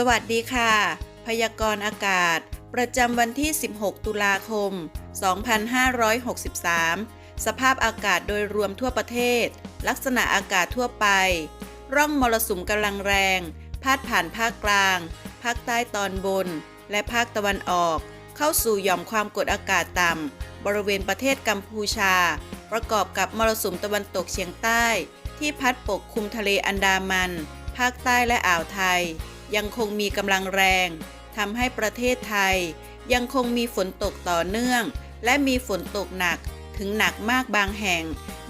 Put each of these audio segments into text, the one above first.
สวัสดีค่ะ พยากรณ์อากาศ ประจำวันที่ 16 ตุลาคม 2563 สภาพอากาศโดยรวมทั่วประเทศ ลักษณะอากาศทั่วไป ร่องมรสุมกำลังแรง พาดผ่านภาคกลาง ภาคใต้ตอนบน และภาคตะวันออก เข้าสู่หย่อมความกดอากาศต่ำ บริเวณประเทศกัมพูชา ประกอบกับมรสุมตะวันตกเฉียงใต้ ที่พัดปกคลุมทะเลอันดามัน ภาคใต้และอ่าวไทย ยังคงมีกำลังแรงทำให้ประเทศไทย ยังคงมีฝนตกต่อเนื่อง และมีฝนตกหนักถึงหนักมากบางแห่ง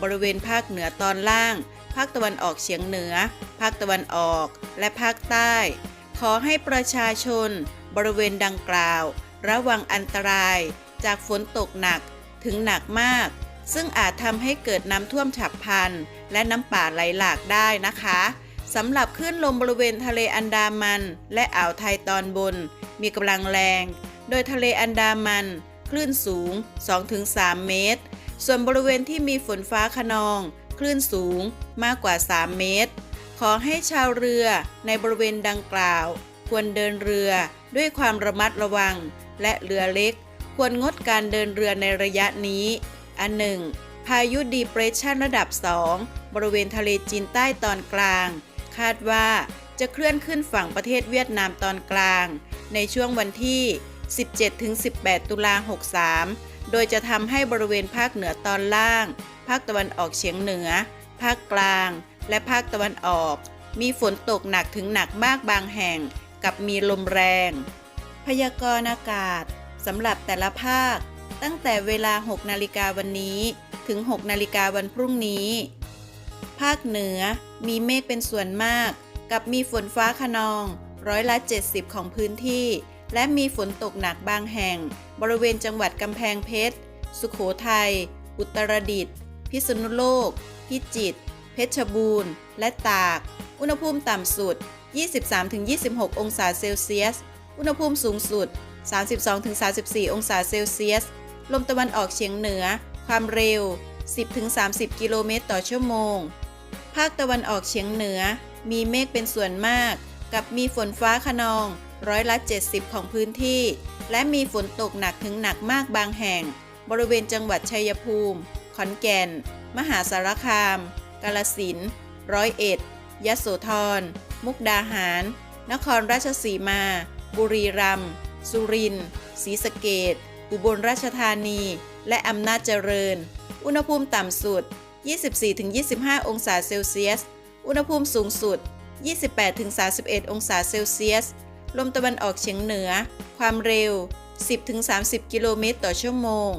บริเวณภาคเหนือตอนล่าง ภาคตะวันออกเฉียงเหนือ ภาคตะวันออก และภาคใต้ ขอให้ประชาชน บริเวณดังกล่าว ระวังอันตราย จากฝนตกหนักถึงหนักมาก ซึ่งอาจทำให้เกิดน้ำท่วมฉับพลัน และน้ำป่าไหลหลากได้นะคะ สำหรับคลื่นลมบริเวณทะเลอันดามัน และอ่าวไทยตอนบน มีกำลังแรง โดยทะเลอันดามัน คลื่นสูง 2-3 เมตร ส่วนบริเวณที่มีฝนฟ้าขนอง คลื่นสูงมากกว่า 3 เมตร ขอให้ชาวเรือในบริเวณดังกล่าว ควรเดินเรือด้วยความระมัดระวัง และเรือเล็ก ควรงดการเดินเรือในระยะนี้ อันหนึ่งพายุดีเปรสชันระดับ 2 บริเวณทะเลจีนใต้ตอนกลาง คาดว่าจะเคลื่อนขึ้นฝั่งประเทศเวียดนามตอนกลาง ในช่วงวันที่ 17-18 ตุลา 63 โดยจะทำให้บริเวณภาคเหนือตอนล่าง ภาคตะวันออกเฉียงเหนือ ภาคกลาง และภาคตะวันออก มีฝนตกหนักถึงหนักมากบางแห่ง กับมีลมแรง พยากรณ์อากาศสำหรับแต่ละภาค ตั้งแต่เวลา 6 นาฬิกาวันนี้ ถึง 6 นาฬิกาวันพรุ่งนี้ ภาคเหนือมีเมฆเป็นส่วนมาก กับมีฝนฟ้าขนอง ร้อยละ 70 ของพื้นที่ และมีฝนตกหนักบางแห่ง บริเวณจังหวัดกำแพงเพชร สุโขทัย อุตรดิตถ์ พิษณุโลก พิจิตร เพชรบูรณ์ และตาก อุณหภูมิต่ำสุด 23-26 องศาเซลเซียส อุณหภูมิสูงสุด 32-34 องศาเซลเซียส ลมตะวันออกเฉียงเหนือ ความเร็ว 10-30 กิโลเมตรต่อชั่วโมง ภาคตะวันออกเฉียงเหนือ มีเมฆเป็นส่วนมาก กับมีฝนฟ้าขนอง ร้อยละ 70 ของพื้นที่ และมีฝนตกหนักถึงหนักมากบางแห่ง บริเวณจังหวัดชัยภูมิ ขอนแก่น มหาสารคาม กาลสินธุ์ร้อยเอ็ด ยโสธร มุกดาหาร นครราชสีมา บุรีรัมย์ สุรินทร์ ศรีสะเกดอุบลราชธานี และอำนาจเจริญ อุณหภูมิต่ำสุด 24-25 องศาเซลเซียส อุณหภูมิสูงสุด 28-31 องศาเซลเซียส ลมตะวันออกเฉียงเหนือ ความเร็ว 10-30 กิโลเมตรต่อชั่วโมง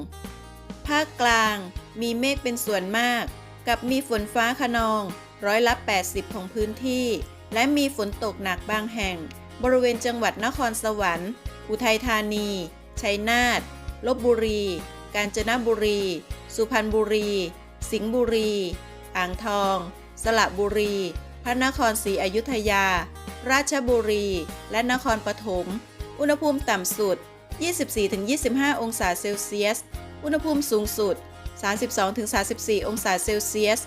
ภาคกลาง มีเมฆเป็นส่วนมาก กับมีฝนฟ้าขนอง ร้อยละ 80 ของพื้นที่ และมีฝนตกหนักบางแห่ง บริเวณจังหวัดนครสวรรค์ อุทัยธานี ชัยนาท ลบบุรี กาญจนบุรี สุพรรณบุรี สิงห์บุรี อ่างทอง สระบุรี พระนครศรีอยุธยา ราชบุรี และนครปฐม อุณหภูมิต่ำสุด 24-25 องศาเซลเซียส อุณหภูมิสูงสุด 32-34 องศาเซลเซียส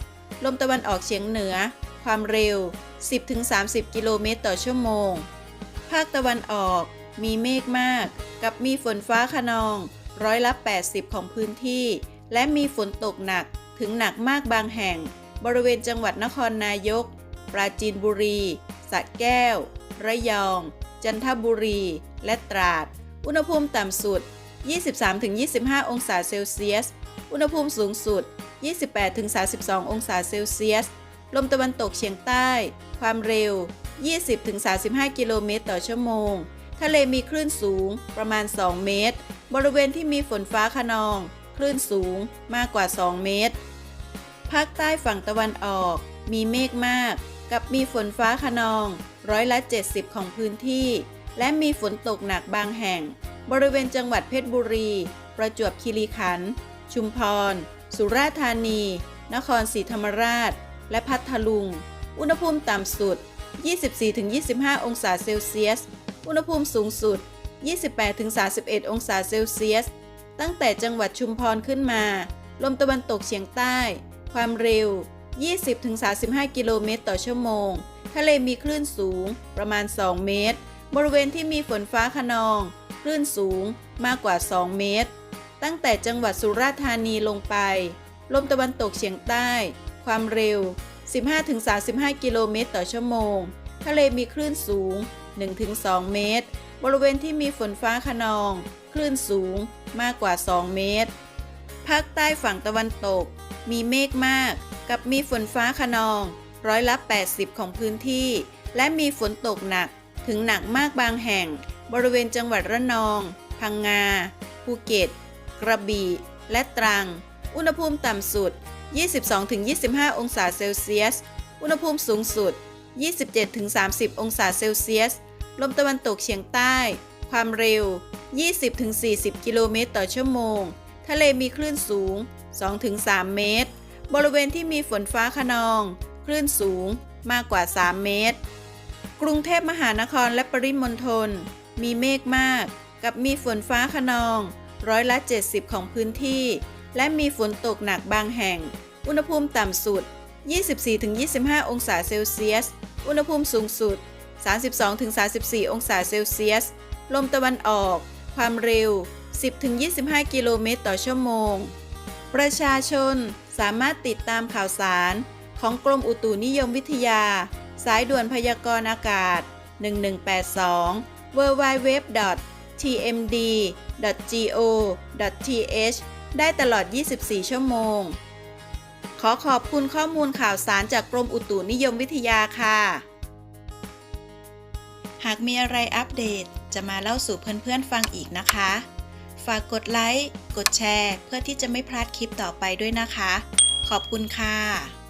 ลมตะวันออกเฉียงเหนือ ความเร็ว 10-30 กิโลเมตรต่อชั่วโมง ภาคตะวันออก มีเมฆมาก กับมีฝนฟ้าขนอง ร้อยละ 80 ของพื้นที่ และมีฝนตกหนักถึงหนักมากบางแห่ง บริเวณจังหวัดนครนายก ปราจีนบุรีสระแก้ว ระยอง จันทบุรี และตราด อุณหภูมิต่ำสุด 23-25 องศาเซลเซียส อุณหภูมิสูงสุด 28-32 องศาเซลเซียส ลมตะวันตกเฉียงใต้ ความเร็ว 20-35 กิโลเมตรต่อชั่วโมง ทะเลมีคลื่นสูงประมาณ 2 เมตร บริเวณที่มีฝนฟ้าขนอง ลื่นสูงมากกว่า 2 เมตร ภาคใต้ฝั่งตะวันออก มีเมฆมาก กับมีฝนฟ้าขนอง ร้อยละ 70 ของพื้นที่ และมีฝนตกหนักบางแห่ง บริเวณจังหวัดเพชรบุรี ประจวบคีรีขันธ์ ชุมพร สุราษฎร์ธานี นครศรีธรรมราช และพัทลุง อุณหภูมิต่ำสุด 24-25 องศาเซลเซียส อุณหภูมิสูงสุด 28-31 องศาเซลเซียส ตั้งแต่จังหวัดชุมพรขึ้นมา ลมตะวันตกเฉียงใต้ ความเร็ว 20-35 กิโลเมตรต่อชั่วโมง ทะเลมีคลื่นสูงประมาณ 2 เมตร บริเวณที่มีฝนฟ้าขนอง คลื่นสูงมากกว่า 2 เมตร ตั้งแต่จังหวัดสุราษฎร์ธานีลงไป ลมตะวันตกเฉียงใต้ ความเร็ว 15-35 กิโลเมตรต่อชั่วโมง ทะเลมีคลื่นสูง 1-2 เมตร บริเวณที่มีฝนฟ้าขนอง คลื่นสูงมากกว่า 2 เมตร ภาคใต้ฝั่งตะวันตก มีเมฆมาก กับมีฝนฟ้าขนอง ร้อยละ 80 ของพื้นที่ และมีฝนตกหนักถึงหนักมากบางแห่ง บริเวณจังหวัดระนอง พังงา ภูเก็ต กระบี่ และตรัง อุณหภูมิต่ำสุด 22-25 องศาเซลเซียส อุณหภูมิสูงสุด 27-30 องศาเซลเซียส ลมตะวันตกเฉียงใต้ ความเร็ว 20-40 กิโลเมตรต่อชั่วโมง ทะเลมีคลื่นสูง 2-3 เมตร บริเวณที่มีฝนฟ้าขนอง คลื่นสูงมากกว่า 3 เมตร กรุงเทพมหานครและปริมณฑลมีเมฆมาก กับมีฝนฟ้าขนอง ร้อยละ 70 ของพื้นที่ และมีฝนตกหนักบางแห่ง อุณหภูมิต่ำสุด 24-25 องศาเซลเซียส อุณหภูมิสูงสุด 32-34 องศาเซลเซียส ลมตะวันออก ความเร็ว 10-25 กิโลเมตรต่อชั่วโมง ประชาชนสามารถติดตามข่าวสาร ของกรมอุตุนิยมวิทยา สายด่วนพยากรณ์อากาศ 1182 www.tmd.go.th ได้ตลอด 24 ชั่วโมง ขอขอบคุณข้อมูลข่าวสารจากกรมอุตุนิยมวิทยาค่ะ หากมีอะไรอัปเดต จะมาเล่าสู่เพื่อนๆฟังอีกนะคะ ฝากกดไลค์ กดแชร์ เพื่อที่จะไม่พลาดคลิปต่อไปด้วยนะคะ ขอบคุณค่ะ